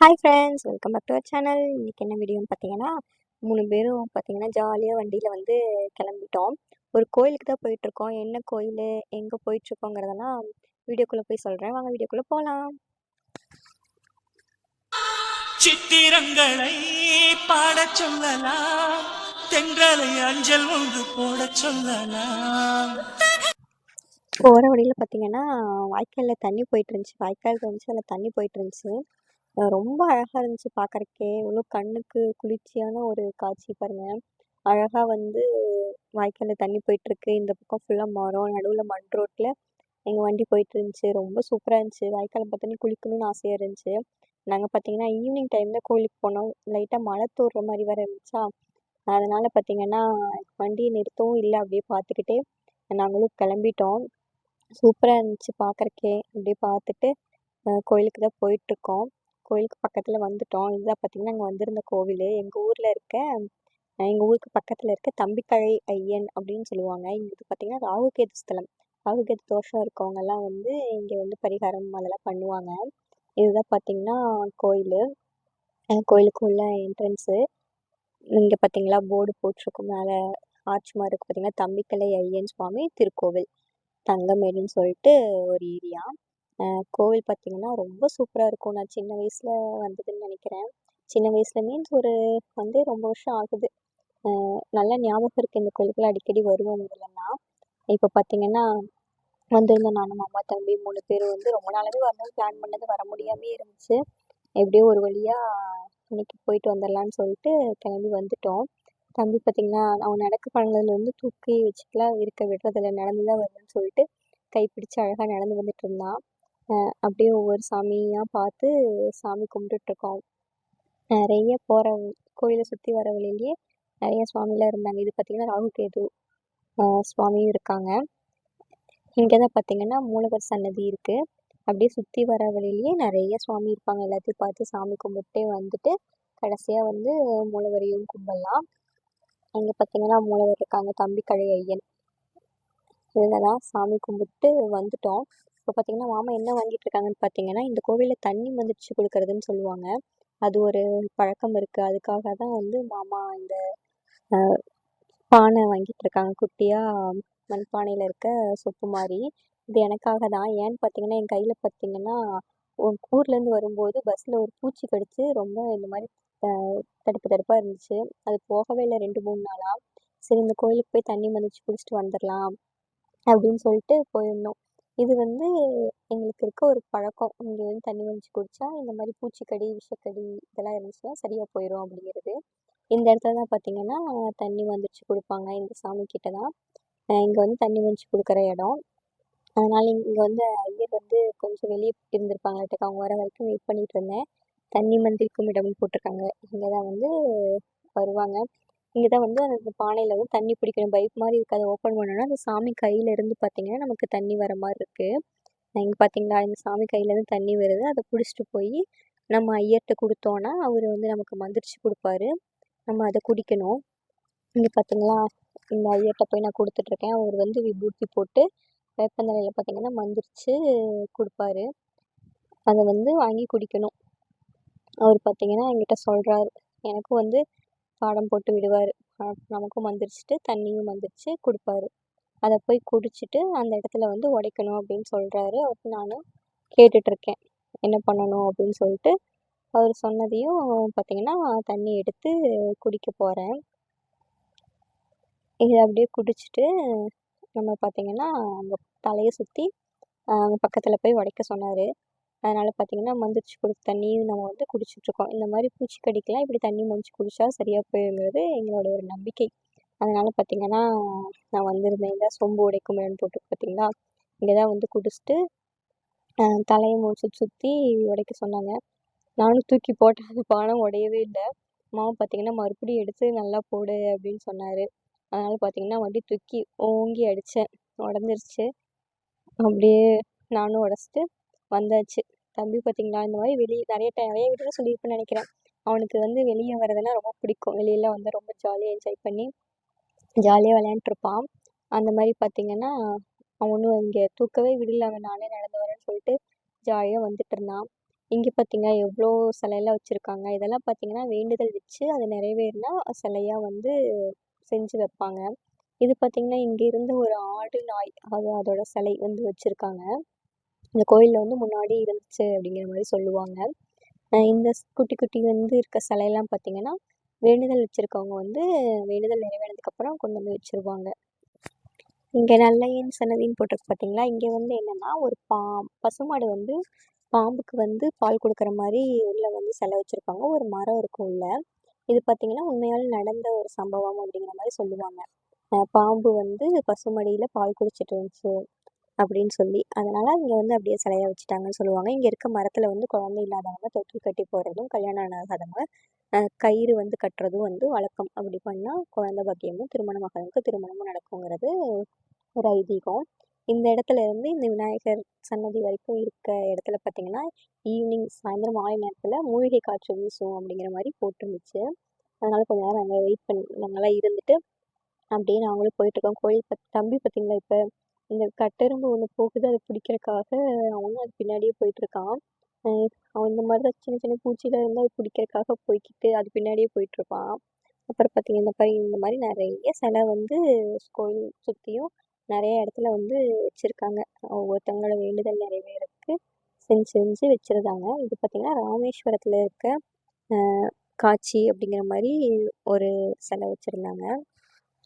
Hi friends welcome back to our channel இன்றைக்கி என்ன வீடியோன்னு பார்த்தீங்கன்னா மூணு பேரும் பார்த்தீங்கன்னா ஜாலியாக வண்டியில் வந்து கிளம்பிட்டோம். ஒரு கோயிலுக்கு தான் போயிட்டுருக்கோம். என்ன கோயில் எங்கே போயிட்டுருக்கோங்கிறதெல்லாம் வீடியோக்குள்ளே போய் சொல்கிறேன் வாங்க வீடியோக்குள்ளே போகலாம் சித்திரங்களை பாடச் சொல்லலாம். தென்றலை அஞ்சல் ஒன்று போடச் சொல்லலாம். போகிற வழியில் பார்த்தீங்கன்னா வாய்க்காலில் தண்ணி போயிட்டு இருந்துச்சு. வாய்க்கால் இருந்துச்சு அதில் தண்ணி போயிட்டு இருந்துச்சு. ரொம்ப அழகாக இருந்துச்சு பார்க்கறக்கே இவ்வளோ கண்ணுக்கு குளிர்ச்சியான ஒரு காட்சி பாருங்க. அழகாக வந்து வாய்க்காலில் தண்ணி போயிட்டுருக்கு. இந்த பக்கம் ஃபுல்லாக மரம் நடுவில் மண் ரோட்டில் எங்கள் வண்டி போயிட்டு இருந்துச்சு ரொம்ப சூப்பராக இருந்துச்சு. வாய்க்காலை பார்த்தோன்னே குளிக்கணும்னு ஆசையாக இருந்துச்சு. நாங்கள் பார்த்தீங்கன்னா ஈவினிங் டைமில் கோயிலுக்கு போனோம். லைட்டாக மழை தூடுற மாதிரி வேறு இருந்துச்சா? அதனால் பார்த்தீங்கன்னா வண்டியை நிறுத்தவும் இல்லை. அப்படியே பார்த்துக்கிட்டே நாங்களும் கிளம்பிட்டோம். சூப்பராக இருந்துச்சு பார்க்கறக்கே அப்படியே பார்த்துட்டு கோயிலுக்கு தான் போயிட்டுருக்கோம். கோயிலுக்கு பக்கத்தில் வந்துட்டோம். இதுதான் பார்த்தீங்கன்னா அங்கே வந்திருந்த கோவில். எங்கள் ஊரில் இருக்க எங்கள் ஊருக்கு பக்கத்தில் இருக்க தம்பிக்கழை ஐயன் அப்படின்னு சொல்லுவாங்க. இங்கே இது பார்த்திங்கன்னா ராகுகேது ஸ்தலம். ராகுகேது தோஷம் இருக்கவங்கெல்லாம் வந்து இங்கே வந்து பரிகாரம் அதெல்லாம் பண்ணுவாங்க. இதுதான் பார்த்தீங்கன்னா கோயில். கோயிலுக்கு உள்ள என்ட்ரன்ஸு இங்கே பார்த்தீங்களா போர்டு போட்டிருக்கும். மேலே ஆர்ச் மாதிரி இருக்கு பார்த்தீங்கன்னா தம்பிக்கலை ஐயன் சுவாமி திருக்கோவில். தங்கமேடுன்னு சொல்லிட்டு ஒரு ஏரியா கோவில் பார்த்தீங்கன்னா ரொம்ப சூப்பராக இருக்கும். நான் சின்ன வயசில் வந்ததுன்னு நினைக்கிறேன். சின்ன வயசில் மீன்ஸ் ஒரு வந்து ரொம்ப வருஷம் ஆகுது. நல்லா ஞாபகம் இருக்குது இந்த கோயிலுக்குள்ள அடிக்கடி வருவோம் முதல்லலாம் இப்போ பார்த்தீங்கன்னா வந்திருந்தோம் நானும் அம்மா தம்பி மூணு பேர் வந்து ரொம்ப நாளாவே வரணும்னு பிளான் பண்ணது வர முடியாமே இருந்துச்சு. எப்படியோ ஒரு வழியாக இன்னைக்கு போயிட்டு வந்துடலான்னு சொல்லிட்டு கிளம்பி வந்துட்டோம். தம்பி பார்த்தீங்கன்னா அவன் நடக்க பழகுனதுலேருந்து தூக்கி வச்சுக்கலாம் இருக்க விடுறதில்ல. நடந்து தான் வருதுன்னு சொல்லிட்டு கைப்பிடிச்சு அழகாக நடந்து வந்துட்டு இருந்தான். அப்படியே ஒவ்வொரு சாமியாக பார்த்து சாமி கும்பிட்டுட்ருக்கோம். நிறைய போகிற கோயிலை சுற்றி வர வழியிலேயே நிறைய சுவாமிலாம் இருந்தாங்க. இது பார்த்திங்கன்னா ராகு கேது சுவாமியும் இருக்காங்க. இங்கே தான் பார்த்தீங்கன்னா மூலவர் சன்னதி இருக்குது அப்படியே சுற்றி வர வழியிலேயே நிறைய சுவாமி இருப்பாங்க. எல்லாத்தையும் பார்த்து சாமி கும்பிட்டே வந்துட்டு கடைசியாக வந்து மூலவரையும் கும்பிடலாம். இங்கே பார்த்தீங்கன்னா மூலவர் இருக்காங்க. தம்பி கழை ஐயன். இதில் தான் சாமி கும்பிட்டு வந்துட்டோம். இப்போ பார்த்தீங்கன்னா மாமா என்ன வாங்கிட்டு இருக்காங்கன்னு பார்த்தீங்கன்னா இந்த கோவிலில் தண்ணி மந்திரிச்சு கொடுக்கறதுன்னு சொல்லுவாங்க. அது ஒரு பழக்கம் இருக்குது அதுக்காக தான் வந்து மாமா இந்த பானை வாங்கிட்டு இருக்காங்க குட்டியாக மண்பானையில் இருக்க சொப்பு மாதிரி. இது எனக்காக தான். ஏன்னு பார்த்தீங்கன்னா என் கையில் பார்த்தீங்கன்னா ஊர்லேருந்து வரும்போது பஸ்ஸில் ஒரு பூச்சி கடிச்சு ரொம்ப இந்த மாதிரி தடுப்பு தடுப்பாக இருந்துச்சு. அது போகவே இல்லை ரெண்டு மூணு நாளாக சரி இந்த கோயிலுக்கு போய் தண்ணி மதிச்சு குடிச்சிட்டு வந்துடலாம் அப்படின்னு சொல்லிட்டு போயிருந்தோம். இது வந்து எங்களுக்கு இருக்க ஒரு பழக்கம். இங்கே வந்து தண்ணி மந்திரிச்சு குடித்தா இந்த மாதிரி பூச்சிக்கடி விஷக்கடி இதெல்லாம் இருந்துச்சுன்னா சரியாக போயிடும் அப்படிங்கிறது. இந்த இடத்துல தான் பார்த்தீங்கன்னா தண்ணி வந்துச்சு கொடுப்பாங்க இந்த சாமி கிட்ட தான். இங்கே வந்து தண்ணி மந்திரிச்சு கொடுக்குற இடம். அதனால் இங்கே வந்து ஐயர் வந்து கொஞ்சம் வெளியே இருந்திருப்பாங்களாட்டுக்கு அவங்க வர வரைக்கும் வெயிட் பண்ணிகிட்டு இருந்தேன். தண்ணி மந்திரிக்கும் இடம்னு போட்டிருக்காங்க. இங்கே தான் வந்து வருவாங்க. இங்கே தான் வந்து அந்த பானையில் வந்து தண்ணி பிடிக்கணும். பைப் மாதிரி இருக்குது அதை ஓப்பன் பண்ணோன்னா அந்த சாமி கையிலேருந்து பார்த்தீங்கன்னா நமக்கு தண்ணி வர மாதிரி இருக்குது இங்கே பார்த்தீங்களா இந்த சாமி கையிலேருந்து தண்ணி வருது. அதை பிடிச்சிட்டு போய் நம்ம ஐயர்கிட்ட கொடுத்தோன்னா அவர் வந்து நமக்கு மந்திரிச்சு கொடுப்பாரு. நம்ம அதை குடிக்கணும். இங்கே பார்த்தீங்களா இந்த ஐயர்கிட்ட போய் நான் கொடுத்துட்ருக்கேன். அவர் வந்து விபூர்த்தி போட்டு வேப்பந்தலையில் பார்த்தீங்கன்னா மந்திரிச்சு கொடுப்பாரு. அதை வந்து வாங்கி குடிக்கணும். அவர் பார்த்தீங்கன்னா என்கிட்ட சொல்கிறாரு எனக்கும் வந்து பாடம் போட்டு விடுவார். நமக்கும் வந்துருச்சுட்டு தண்ணியும் மந்திரிச்சு கொடுப்பாரு. அதை போய் குடிச்சிட்டு அந்த இடத்துல வந்து உடைக்கணும் அப்படின்னு சொல்கிறாரு அவருக்கு நானும் கேட்டுட்ருக்கேன். என்ன பண்ணணும் அப்படின்னு சொல்லிட்டு அவர் சொன்னதையும் பார்த்தீங்கன்னா தண்ணி எடுத்து குடிக்க போகிறேன் இதை அப்படியே குடிச்சிட்டு நம்ம பார்த்தீங்கன்னா அங்கே தலையை சுற்றி அங்கே பக்கத்தில் போய் உடைக்க சொன்னார். அதனால் பார்த்தீங்கன்னா மந்திரிச்சு கொடுத்த தண்ணியும் நம்ம வந்து குடிச்சிட்ருக்கோம் இந்த மாதிரி பூச்சிக்கடிக்கெலாம் இப்படி தண்ணி மந்திரிச்சு குடித்தா சரியாக போயிருங்கிறது எங்களோட ஒரு நம்பிக்கை. அதனால் பார்த்திங்கன்னா நான் வந்திருந்தேன். இந்த சொம்பு உடைக்கும் இடம்னு போட்டு பார்த்திங்களா இங்கே தான் வந்து குடிச்சிட்டு தலையை முடிச்சு சுற்றி உடைக்க சொன்னாங்க. நானும் தூக்கி போட்டேன். அந்த பானம் உடையவே இல்லை. மாமா பார்த்தீங்கன்னா மறுபடியும் எடுத்து நல்லா போடு அப்படின்னு சொன்னார். அதனால் பார்த்தீங்கன்னா வண்டி தூக்கி ஓங்கி அடித்தேன் உடஞ்சிருச்சு. அப்படியே நானும் உடச்சிட்டு வந்தாச்சு. தம்பி பார்த்தீங்களா இந்த மாதிரி வெளியே நிறைய டைம் நிறைய வீட்டில் சொல்லியிருப்பேன்னு நினைக்கிறேன். அவனுக்கு வந்து வெளியே வரதுன்னா ரொம்ப பிடிக்கும். வெளியில் வந்து ரொம்ப ஜாலியாக என்ஜாய் பண்ணி ஜாலியாக விளையாண்டுருப்பான். அந்த மாதிரி பார்த்தீங்கன்னா அவனும் இங்கே தூக்கவே விடல. அவன் நானே நடந்து வரேன்னு சொல்லிட்டு ஜாலியாக வந்துட்டு இருந்தான். இங்கே பார்த்தீங்கன்னா எவ்வளோ சிலையெல்லாம் வச்சுருக்காங்க? இதெல்லாம் பார்த்தீங்கன்னா வேண்டுதல் வச்சு அது நிறைவேறினா சிலையாக வந்து செஞ்சு வைப்பாங்க. இது பார்த்தீங்கன்னா இங்கே இருந்த ஒரு ஆடு நாய் அது அதோட சிலை வந்து வச்சுருக்காங்க. இந்த கோயிலில் வந்து முன்னாடி இருந்துச்சு அப்படிங்கிற மாதிரி சொல்லுவாங்க. இந்த குட்டி குட்டி வந்து இருக்க சிலையெல்லாம் பார்த்தீங்கன்னா வேண்டுதல் வச்சுருக்கவங்க வந்து வேண்டுதல் நிறைவேறதுக்கப்புறம் கொண்டு வந்து வச்சுருவாங்க. இங்கே நல்லையன் சன்னதின்னு போட்டிருக்கு பார்த்தீங்களா இங்கே வந்து என்னென்னா ஒரு பா பசுமாடு வந்து பாம்புக்கு வந்து பால் கொடுக்குற மாதிரி உள்ள வந்து சிலை வச்சுருப்பாங்க. ஒரு மரம் இருக்கும் உள்ள. இது பார்த்தீங்கன்னா உண்மையால் நடந்த ஒரு சம்பவம் அப்படிங்கிற மாதிரி சொல்லுவாங்க. பாம்பு வந்து பசுமடியில் பால் குடிச்சிட்டு இருந்துச்சு. அப்படின்னு சொல்லி. அதனால் இங்கே வந்து அப்படியே சிலையாக வச்சுட்டாங்கன்னு சொல்லுவாங்க. இங்கே இருக்க மரத்தில் வந்து குழந்தை இல்லாதவங்க தொட்டில் கட்டி போடுறதும் கல்யாணம் ஆகாதவங்க கயிறு வந்து கட்டுறதும் வந்து வழக்கம். அப்படி பண்ணால் குழந்த பாக்கியமும் திருமண ஆகாதவங்களுக்கு திருமணமும் நடக்குங்கிறது ஒரு ஐதீகம். இந்த இடத்துல இருந்து இந்த விநாயகர் சன்னதி வரைக்கும் இருக்க இடத்துல பார்த்தீங்கன்னா ஈவினிங் சாயந்தரம் மாலை நேரத்தில் மூலிகை காற்று வீசும் அப்படிங்கிற மாதிரி போட்டுருந்துச்சு. அதனால் கொஞ்ச நேரம் அங்கே வெயிட் பண்ணி நாங்களாம் இருந்துட்டு அப்படியே நாங்களும் போயிட்டுருக்கோம் கோயில் தம்பி பார்த்தீங்களா இப்போ? இந்த கட்டெரும்பு ஒன்று போகுது அதை பிடிக்கிறதுக்காக அவனும் அது பின்னாடியே போயிட்டுருக்கான். அவன் இந்த மாதிரி தான் சின்ன சின்ன பூச்சிலாம் இருந்தால் அது பிடிக்கிறதுக்காக போய்க்கிட்டு அது பின்னாடியே போயிட்டுருப்பான். அப்புறம் பார்த்தீங்கன்னா இந்த மாதிரி இந்த மாதிரி நிறைய சிலை வந்து கோயில் சுற்றியும் நிறைய இடத்துல வந்து வச்சுருக்காங்க. ஒவ்வொருத்தவங்களோட வேண்டுதல் நிறைவேறதுக்கு செஞ்சு செஞ்சு வச்சுருந்தாங்க இது பார்த்திங்கன்னா ராமேஸ்வரத்தில் இருக்க காட்சி அப்படிங்கிற மாதிரி ஒரு சிலை வச்சுருந்தாங்க.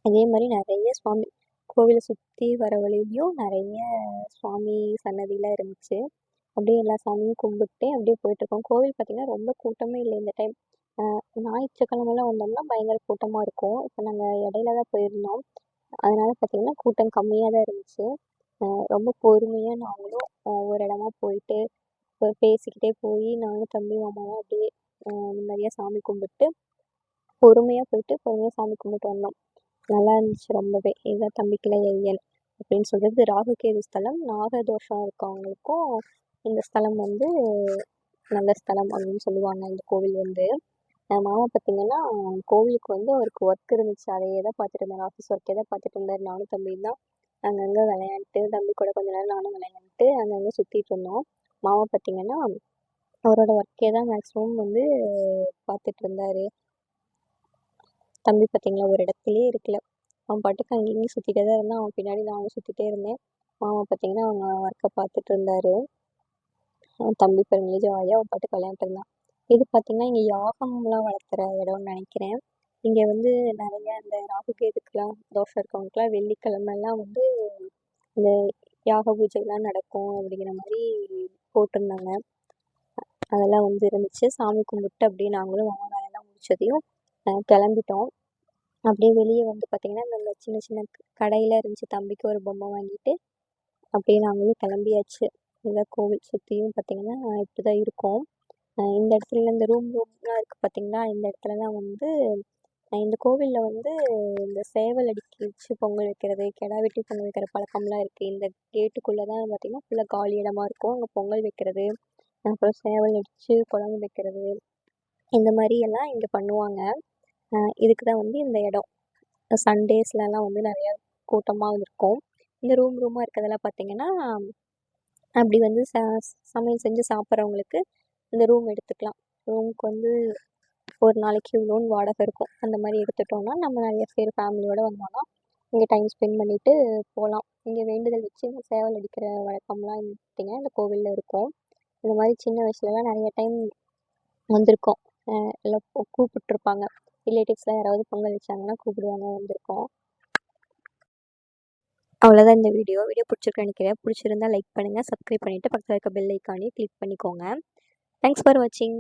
அதே மாதிரி நிறைய சுவாமி கோவிலை சுற்றி வர வழியிலையும் நிறைய சுவாமி சன்னதிலாம் இருந்துச்சு. அப்படியே எல்லா சாமியும் கும்பிட்டு அப்படியே போயிட்டுருக்கோம். கோவில் பார்த்திங்கன்னா ரொம்ப கூட்டமே இல்லை இந்த டைம் ஞாயிற்றுக்கிழமெல்லாம் வந்தோம்னா பயங்கர கூட்டமாக இருக்கும். இப்போ நாங்கள் இடையில தான் போயிருந்தோம். அதனால பார்த்திங்கன்னா கூட்டம் கம்மியாக தான் இருந்துச்சு. ரொம்ப பொறுமையாக நாங்களும் ஒரு இடமா போயிட்டு ஒரு பேசிக்கிட்டே போய் நானும் தம்பி மாமாவும் அப்படியே நிறையா நிம்மதியாக சாமி கும்பிட்டு பொறுமையாக போயிட்டு பொறுமையாக சாமி கும்பிட்டு வந்தோம். நல்லா இருந்துச்சு ரொம்பவே. இதுதான் தம்பிக்குள்ள ஐயன் அப்படின்னு சொல்கிறது ராகுகேது ஸ்தலம். நாகதோஷம் இருக்கவங்களுக்கும் இந்த ஸ்தலம் வந்து நல்ல ஸ்தலம் அப்படின்னு சொல்லுவாங்க. இந்த கோவில் வந்து. என் மாமா பார்த்தீங்கன்னா கோவிலுக்கு வந்து அவருக்கு ஒர்க் இருந்துச்சு. அதையே தான் பார்த்துட்டு இருந்தார். ஆஃபீஸ் ஒர்க்கே தான் பார்த்துட்டு இருந்தார். நானும் தம்பி தான் அங்கங்கே விளையாண்டுட்டு தம்பி கூட கொஞ்ச நேரம் நானும் விளையாண்டுட்டு அங்கங்கே சுற்றிட்டு இருந்தோம். மாமா பார்த்தீங்கன்னா அவரோட ஒர்க்கே தான் மேக்ஸிமம் வந்து பார்த்துட்டு இருந்தார். தம்பி பார்த்தீங்களா ஒரு இடத்துலயே இருக்கல. அவன் பாட்டுக்கு அங்கேயும் சுற்றிட்டே தான் இருந்தான். அவன் பின்னாடி நான் சுற்றிட்டே இருந்தேன். மாமா பார்த்தீங்கன்னா அவங்க ஒர்க்கை பார்த்துட்டு இருந்தார். அவன் தம்பி பாருங்களே ஜாலியாக அவன் பாட்டுக்கு விளையாண்டு இருந்தான். இது பார்த்தீங்கன்னா இங்கே யாகம்லாம் வளர்த்துற இடம்னு நினைக்கிறேன். இங்கே வந்து நிறைய இந்த ராகு ராகுகேதுக்கெலாம் தோஷம் இருக்கவங்களுக்குலாம் வெள்ளிக்கிழமெல்லாம் வந்து இந்த யாக பூஜைலாம் நடக்கும் அப்படிங்கிற மாதிரி போட்டிருந்தாங்க. அதெல்லாம் வந்து இருந்துச்சு. சாமி கும்பிட்டு அப்படியே நாங்களும் மாமா வேலையெல்லாம் முடிச்சதையும் கிளம்பிட்டோம். அப்படியே வெளியே வந்து பார்த்தீங்கன்னா இந்த சின்ன சின்ன கடையில் இருந்துச்சு. தம்பிக்கு ஒரு பொம்மை வாங்கிட்டு அப்படியே நாங்களும் கிளம்பியாச்சு. இதான் கோவில் சுற்றியும் பார்த்தீங்கன்னா இப்படி தான் இருக்கும் இந்த இடத்துல இந்த ரூம் ரூம்லாம் இருக்குது பார்த்தீங்கன்னா இந்த இடத்துலலாம் வந்து இந்த கோவிலில் வந்து இந்த சேவல் அடிக்கி வச்சு பொங்கல் வைக்கிறது கிடா வெட்டி பொங்கல் வைக்கிற பழக்கம்லாம் இருக்குது இந்த கேட்டுக்குள்ளே தான் பார்த்தீங்கன்னா ஃபுல்லாக காலி இடமா இருக்கும். அங்கே பொங்கல் வைக்கிறது அப்புறம் சேவல் அடித்து குழம்பு வைக்கிறது இந்த மாதிரி எல்லாம் இங்கே பண்ணுவாங்க. இதுக்கு தான் வந்து இந்த இடம். சண்டேஸ்லலாம் வந்து நிறையா கூட்டமாக இருக்கும். இந்த ரூம் ரூமாக இருக்கிறதெல்லாம் பார்த்தீங்கன்னா அப்படி வந்து ச சமையல் செஞ்சு சாப்பிட்றவங்களுக்கு இந்த ரூம் எடுத்துக்கலாம். ரூமுக்கு வந்து ஒரு நாளைக்கு இவ்வளோன்னு வாடகை இருக்கும். அந்த மாதிரி எடுத்துட்டோம்னா நம்ம நிறைய பேர் ஃபேமிலியோடு வந்தோம்னா இங்கே டைம் ஸ்பெண்ட் பண்ணிவிட்டு போகலாம். இங்கே வேண்டுதல் வச்சு இந்த சேவல் அடிக்கிற வழக்கம்லாம் பார்த்தீங்கன்னா இந்த கோவிலில் இருக்கும். இந்த மாதிரி சின்ன வயசுலலாம் நிறைய டைம் வந்திருக்கோம். எல்லாம் கூப்பிட்ருப்பாங்க ரிலேட்டிவ்ஸ்லாம் யாராவது பொங்கல் வச்சாங்கன்னா கூப்பிடுவாங்க வந்திருக்கோம். அவ்வளோதான் இந்த வீடியோ வீடியோ பிடிச்சிருக்கு நினைக்கிறேன். பிடிச்சிருந்தா லைக் பண்ணுங்கள் சப்ஸ்கிரைப் பண்ணிவிட்டு பக்கத்தில் இருக்க பெல் ஐக்கானே கிளிக் பண்ணிக்கோங்க. தேங்க்ஸ் ஃபார் வாட்சிங்